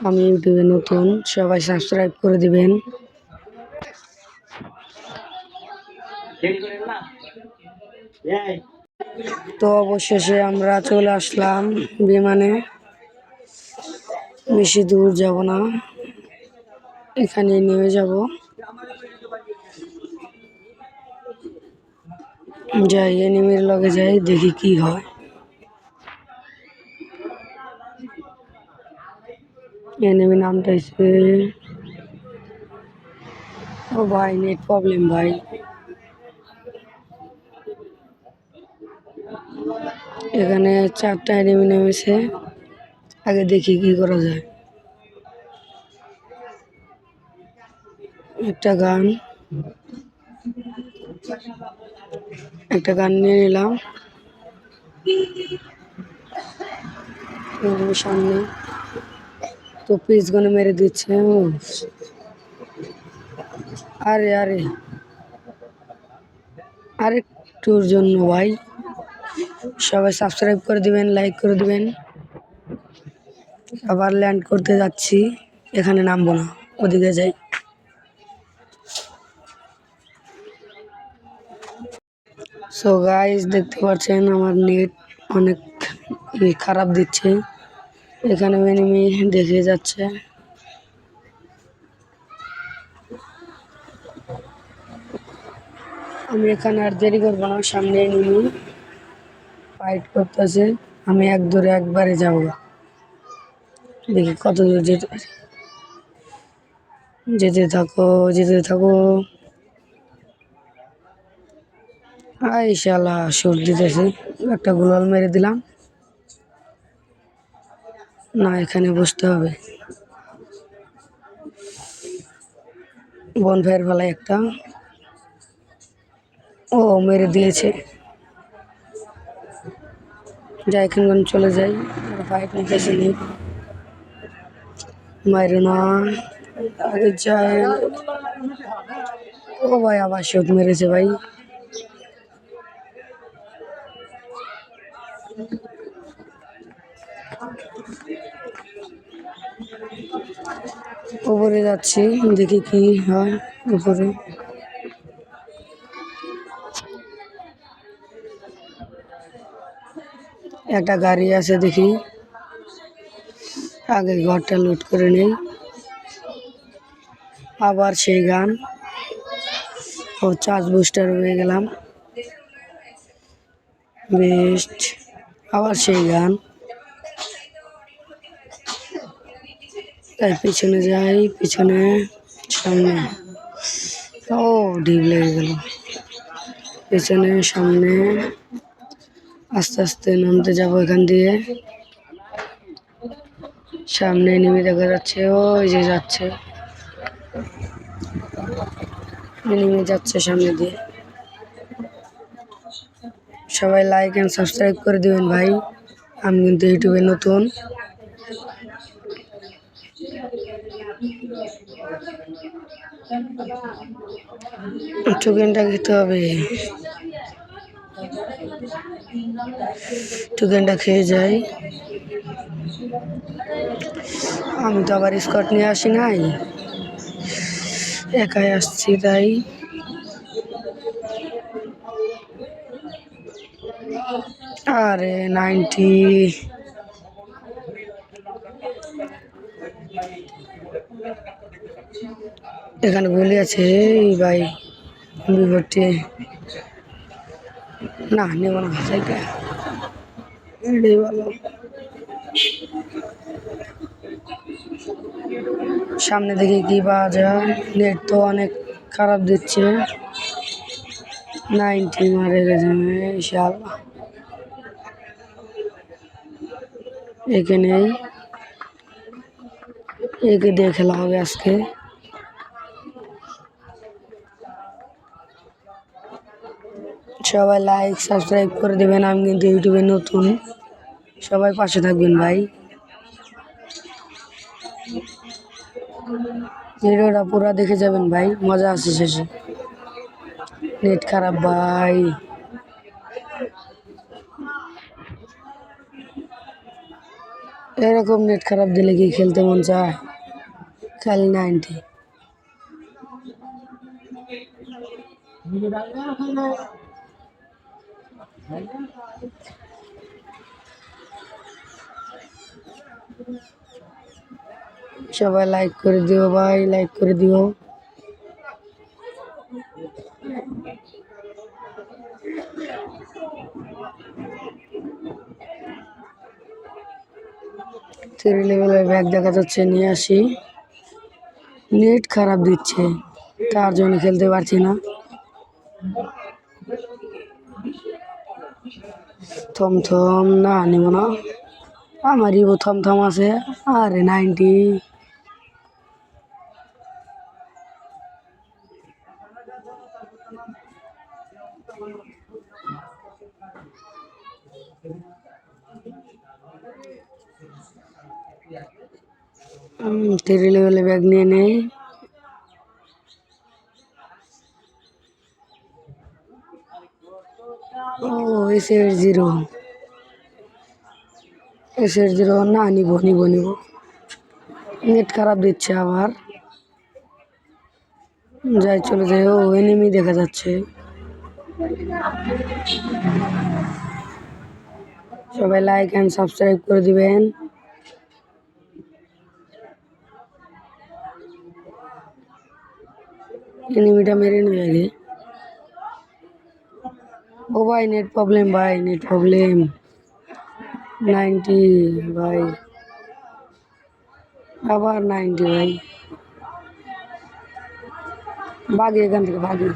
আমি ইউটিউবে নতুন, সবাই সাবস্ক্রাইব করে দিবেন। তো অবশেষে আমরা চলে আসলাম বিমানে। বেশি দূর যাব না। এখানে নেমে যাব। যাই এনিমির লগে যাই, দেখি কি হয়। এনিমি নামটা হচ্ছে ও ভাই, নেট প্রবলেম ভাই। এখানে চারটা এনিমি নেমেছে। আগে দেখি কি করা যায়। একটা গান। একটা গান নিয়ে নিলাম। সামনে। তো পিস গনে মেরে দিচ্ছে। আরে আরে। আরেকটুর জন্য ভাই। সবাই সাবস্ক্রাইব করে দিবেন লাইক করে দিবেন। আবার ল্যান্ড করতে যাচ্ছি। এখানে নামবো না, ওদিকে যাই। সো গাইস দেখতে পাচ্ছেন আমার নেট অনেক খারাপ দিচ্ছে। এখানে এনিমি দেখে যাচ্ছে। আমি এখানে আর দেরি করব না, সামনে এনিমি ফাইট করতেছে, আমি এক দূরে একবারে যাব। দেখি কত দূর যেতে পারি। যেতে থাকো যেতে থাকো। আই শালা, সুর একটা গুলাল মেরে দিলাম। না, এখানে বসতে হবে। বন ভাইয়ের বেলায় একটা ও মেরে দিয়েছে। যাই এখন চলে যাই। ফাইট নিতেছে নেই মায়ের না আগে যাই। ও ভাই, আবার শোধ মেরেছে ভাই। উপরে যাচ্ছি, দেখি কি হয় উপরে। একটা গাড়ি আছে দেখি। আগে ঘরটা লুট করে নেই। আবার সেই গান। ও চার্জ বুস্টার হয়ে গেলাম। বেস্ট আবার সেই গান। তাই পিছনে যাই, পিছনে সামনে। ও ঢিপ লেগে গেল। পেছনে, সামনে, আস্তে আস্তে নামতে যাব এখান দিয়ে। সামনে নেমে দেখা যাচ্ছে, ওই যে যাচ্ছে। নেমে যাচ্ছে সামনে দিয়ে। সবাই লাইক অ্যান্ড সাবস্ক্রাইব করে দিবেন ভাই। আমি কিন্তু ইউটিউবে নতুন। টোকেনটা খেতে হবে। টোকেনটা খেয়ে যাই। আমি তো আবার স্কট নিয়ে আসি নাই। একাই আসছি তাই। আরে, নাইনটি এখানে বলি আছে, এই ভাই বিভটে না, নেব না সাইকেল ভালো। সামনে দেখি কি পাওয়া যায়। নেট তো অনেক খারাপ দিচ্ছে। নাইনটি মারে গেছে ইনশাল্লাহ এখানেই একে দিয়ে খেলা হবে আজকে। সবাই লাইক সাবস্ক্রাইব করে দেবেন, আমি কিন্তু ইউটিউবে নতুন। সবাই পাশে থাকবেন ভাই। ভিডিওটা পুরো দেখে যাবেন ভাই, মজা আছে শেষে। নেট খারাপ ভাই। এরকম নেট খারাপ দিলে কি খেলতে মন চায়? খালি নাইনটি সবাই লাইক করে দিও ভাই লাইক করে দিও। থ্রি লেভেলের ব্যাগ দেখা যাচ্ছে, নিয়ে আসি। নেট খারাপ দিচ্ছে, তার জন্য খেলতে পারছি না। থমথম, না, নিব না। আমারই থমথম আছে, আরে নাইনটি। থ্রি লেভেলে ব্যাগ নিয়ে নেই। ও এস জিরো। এস জিরো, না, নিব নিব নিব। নেট খারাপ দিচ্ছে আবার। যাই, চলে যাই। ও এনিমি দেখা যাচ্ছে। সবাই লাইক অ্যান্ড সাবস্ক্রাইব করে দিবেন। এনিমিটা মেরে নিয়ে ও ভাই নেট প্রবলেম ভাই নেট প্রবলেম নাইনটি ভাই আবার নাইনটি ভাই বাগে এখান থেকে বাগে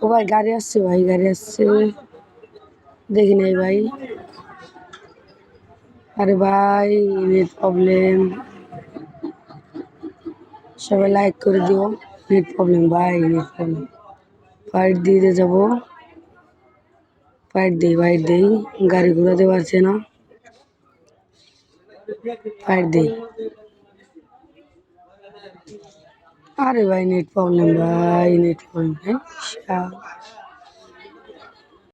ও ভাই গাড়ি আসছে ভাই গাড়ি আসছে দেখি নাই ভাই আরে ভাই নেট প্রবলেম সবাই লাইক করে দিও। নেট প্রবলেম ভাই নেট প্রবলেম ফাইট দিয়ে যাব। ফাইট দিই ফাইট দিই। গাড়ি ঘোরাতে পারছে না। ফাইট দিই। আরে ভাই নেট প্রবলেম ভাই নেট প্রবলেম ভাই